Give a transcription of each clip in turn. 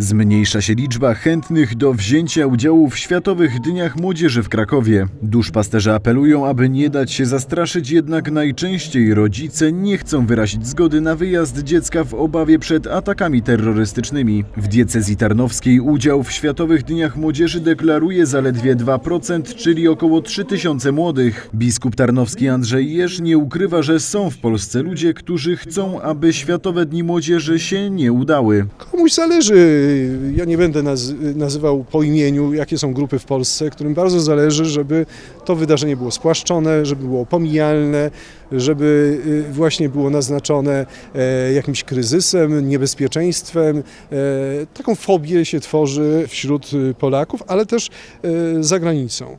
Zmniejsza się liczba chętnych do wzięcia udziału w Światowych Dniach Młodzieży w Krakowie. Duszpasterze apelują, aby nie dać się zastraszyć, jednak najczęściej rodzice nie chcą wyrazić zgody na wyjazd dziecka w obawie przed atakami terrorystycznymi. W diecezji tarnowskiej udział w Światowych Dniach Młodzieży deklaruje zaledwie 2%, czyli około 3000 młodych. Biskup tarnowski Andrzej Jerz nie ukrywa, że są w Polsce ludzie, którzy chcą, aby Światowe Dni Młodzieży się nie udały. Komuś zależy, ja nie będę naz nazywał po imieniu, jakie są grupy w Polsce, którym bardzo zależy, żeby to wydarzenie było spłaszczone, żeby było pomijalne, żeby y, właśnie było naznaczone e, jakimś kryzysem, niebezpieczeństwem. E, taką fobię się tworzy wśród y, Polaków, ale też e, za granicą.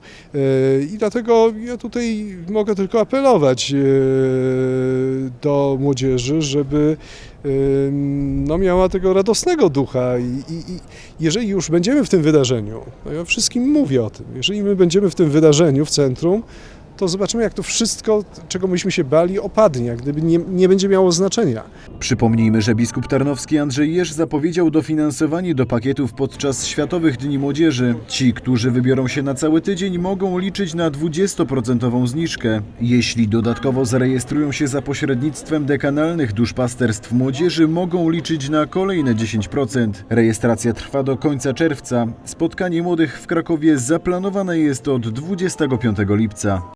I dlatego ja tutaj mogę tylko apelować do młodzieży, żeby no, miała tego radosnego ducha i, i, i jeżeli już będziemy w tym wydarzeniu, no ja wszystkim mówię o tym, jeżeli my będziemy w tym wydarzeniu w centrum, to zobaczymy jak to wszystko, czego myśmy się bali, opadnie, jak gdyby nie, nie będzie miało znaczenia. Przypomnijmy, że biskup tarnowski Andrzej Jerz zapowiedział dofinansowanie do pakietów podczas Światowych Dni Młodzieży. Ci, którzy wybiorą się na cały tydzień, mogą liczyć na 20% zniżkę. Jeśli dodatkowo zarejestrują się za pośrednictwem dekanalnych duszpasterstw młodzieży, mogą liczyć na kolejne 10%. Rejestracja trwa do końca czerwca. Spotkanie młodych w Krakowie zaplanowane jest od 25 lipca.